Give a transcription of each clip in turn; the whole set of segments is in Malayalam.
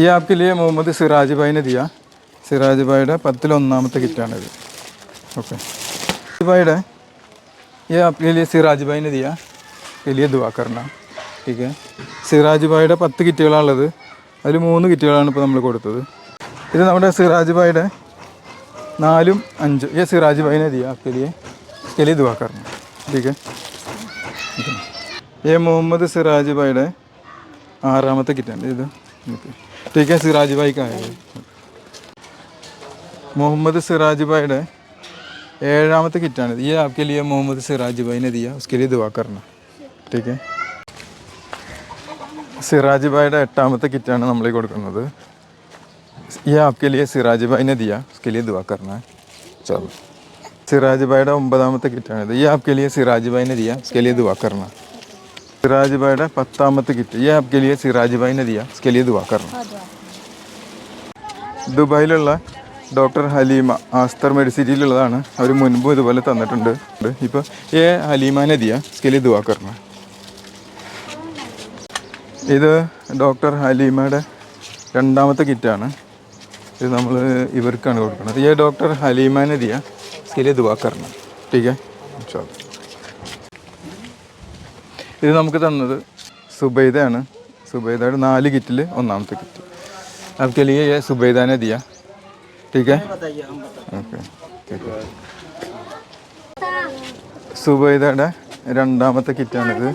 ഈ ആപ്പിൽ മുഹമ്മദ് സിറാജ് ഭായിനെ ദിയ. സിറാജ് ഭായിയുടെ പത്തിലൊന്നാമത്തെ കിറ്റാണിത്. ഓക്കെ. ഭായിയുടെ ഈ ആപ്പിൽ സിറാജ് ഭായിനെ ദിയ. വലിയ ദുവാക്കറിനാണ്. ഓക്കെ. സിറാജ് ഭായിയുടെ പത്ത് കിറ്റുകളാണുള്ളത്. അതിൽ മൂന്ന് കിറ്റുകളാണ് ഇപ്പോൾ നമ്മൾ കൊടുത്തത്. ഇത് നമ്മുടെ സിറാജ് ഭായിയുടെ നാലും അഞ്ചും. ഈ സിറാജ് ഭായിനെ ദിയ. ആപ്പിലിയെ വലിയ ദുവാക്കറിനാണ്. ഓക്കെ. ഏ മുഹമ്മദ് സിറാജ് ഭായിയുടെ ആറാമത്തെ കിറ്റാണ് ഇത് ഓക്കെ ठीक है सिराज भाई का है? मोहम्मद सिराज ഏഴാമത്തെ കിറ്റാണ്. ഈ आपके ലിയ മുഹമ്മദ് സിറാജ് ഭായിനെ ने दिया उसके लिए दुआ करना। സിറാജ് ഭായിയുടെ എട്ടാമത്തെ കിറ്റാണ് നമ്മൾ കൊടുക്കുന്നത്. ഈ ആപ്കെ ലിയ സിറാജ് ഭായിനെ ദിയ ഉസ്കെ ലിയ ദുവാ കർണ ചലോ സിറാജ് ഭായിയുടെ ഒമ്പതാമത്തെ കിറ്റാണിത് ഈ ആപ്കെ ലിയ സിറാജ് ഭായിനെ ദിയ ഉസ്കെ ലിയ ദുവാ കർണ സിറാജ് भाई പത്താമത്തെ കിറ്റ്. ഈ ये आपके लिए सिराज भाई ने दिया उसके लिए दुआ करना ദുബായിലുള്ള ഡോക്ടർ ഹലീമ ആസ്തർ മെഡിസിറ്റിയിലുള്ളതാണ്. അവർ മുൻപ് ഇതുപോലെ തന്നിട്ടുണ്ട്. ഇപ്പോൾ ഏ ഹലീമ നദിയ ദുവാ കാരണം ഇത് ഡോക്ടർ ഹലീമയുടെ രണ്ടാമത്തെ കിറ്റാണ്. ഇത് നമ്മൾ ഇവർക്കാണ് കൊടുക്കുന്നത്. ഏ ഡോക്ടർ ഹലീമ നദിയ ദുവാ കാരണം ടീക്കേ ചോദിച്ചു ഇത് നമുക്ക് തന്നത് സുബൈദയാണ് സുബൈദയുടെ നാല് കിറ്റിൽ ഒന്നാമത്തെ കിറ്റ് आपके लिए ये सुबैदा ने दिया ठीक है ഓക്കെ സുബൈദയുടെ രണ്ടാമത്തെ കിറ്റാണിത്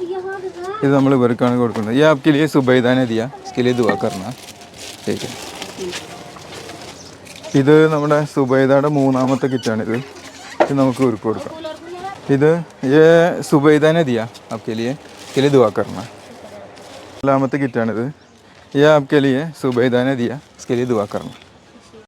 ഇത് നമ്മൾ ഇവർക്കാണ് കൊടുക്കുന്നത് ये आपके लिए സുബൈദ ने दिया इसके लिए दुआ करना ठीक है ഇത് നമ്മുടെ സുബൈദയുടെ മൂന്നാമത്തെ കിറ്റാണിത് ഇത് നമുക്ക് ഇവർക്ക് കൊടുക്കാം ഇത് ये സുബൈദ ने दिया आपके लिए इसके लिए दुआ करना നാലാമത്തെ കിറ്റാണിത് ये आपके लिए सुबैदा ने दिया इसके लिए दुआ करना